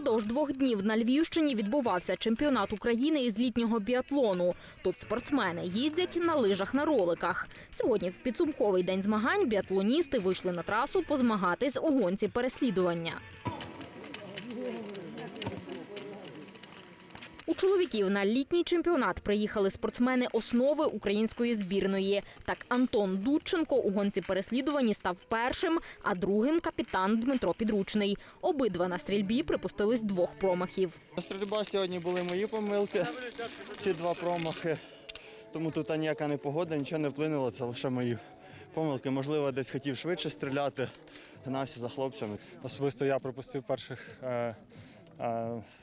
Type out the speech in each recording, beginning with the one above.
Упродовж двох днів на Львівщині відбувався чемпіонат України із літнього біатлону. Тут спортсмени їздять на лижах на роликах. Сьогодні, в підсумковий день змагань, біатлоністи вийшли на трасу позмагатись у гонці переслідування. Чоловіків на літній чемпіонат приїхали спортсмени основи української збірної. Так Антон Дудченко у гонці переслідуванні став першим, а другим капітан Дмитро Підручний. Обидва на стрільбі припустились двох промахів. Стрільба сьогодні були мої помилки, ці два промахи. Тому тут ніяка не погода, нічого не вплинуло, це лише мої помилки. Можливо, десь хотів швидше стріляти, гнався за хлопцями. Особисто я пропустив перших е,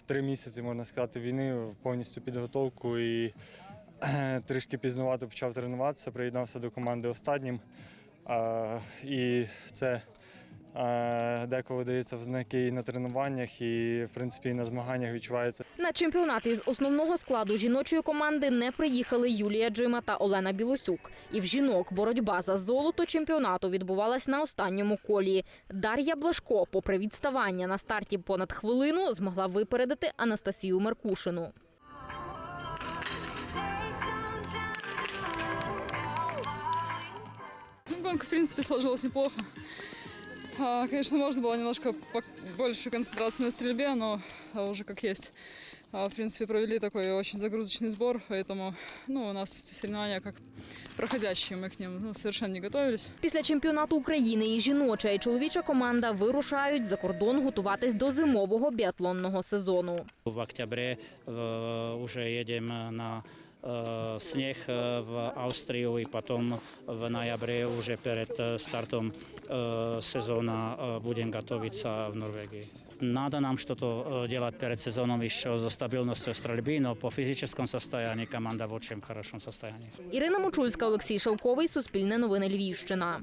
три місяці, можна сказати, війни, повністю підготовку і трішки пізнувато почав тренуватися, приєднався до команди останнім. І це деколи дається в знаки і на тренуваннях, і в принципі і на змаганнях відчувається. На чемпіонат із основного складу жіночої команди не приїхали Юлія Джима та Олена Білосюк. І в жінок боротьба за золото чемпіонату відбувалась на останньому колі. Дар'я Блашко, попри відставання на старті понад хвилину, змогла випередити Анастасію Меркушину. Ну, Гонка, в принципе, сложилась неплохо. А, Конечно, можно было немножко по- больше концентрации на стрельбе, но а, уже как есть. А, В принципе, провели такой очень загрузочный сбор, поэтому ну, у нас эти соревнования как проходящие, мы к ним ну, совершенно не готовились. Після чемпіонату України і жіноча, і чоловіча команда вирушають за кордон готуватись до зимового біатлонного сезону. В октябре э, уже едем на э, снег э, в Австрию и потом в ноябре уже перед э, стартом э, сезона э, будем готовиться в Норвегии. Надо нам что-то э, делать перед сезоном еще за стабильностью стрельбы, но по физическому состоянию команда в очень хорошем состоянии. Ірина Мочульська, Олексій Шелковий, Суспільне новини Львівщина.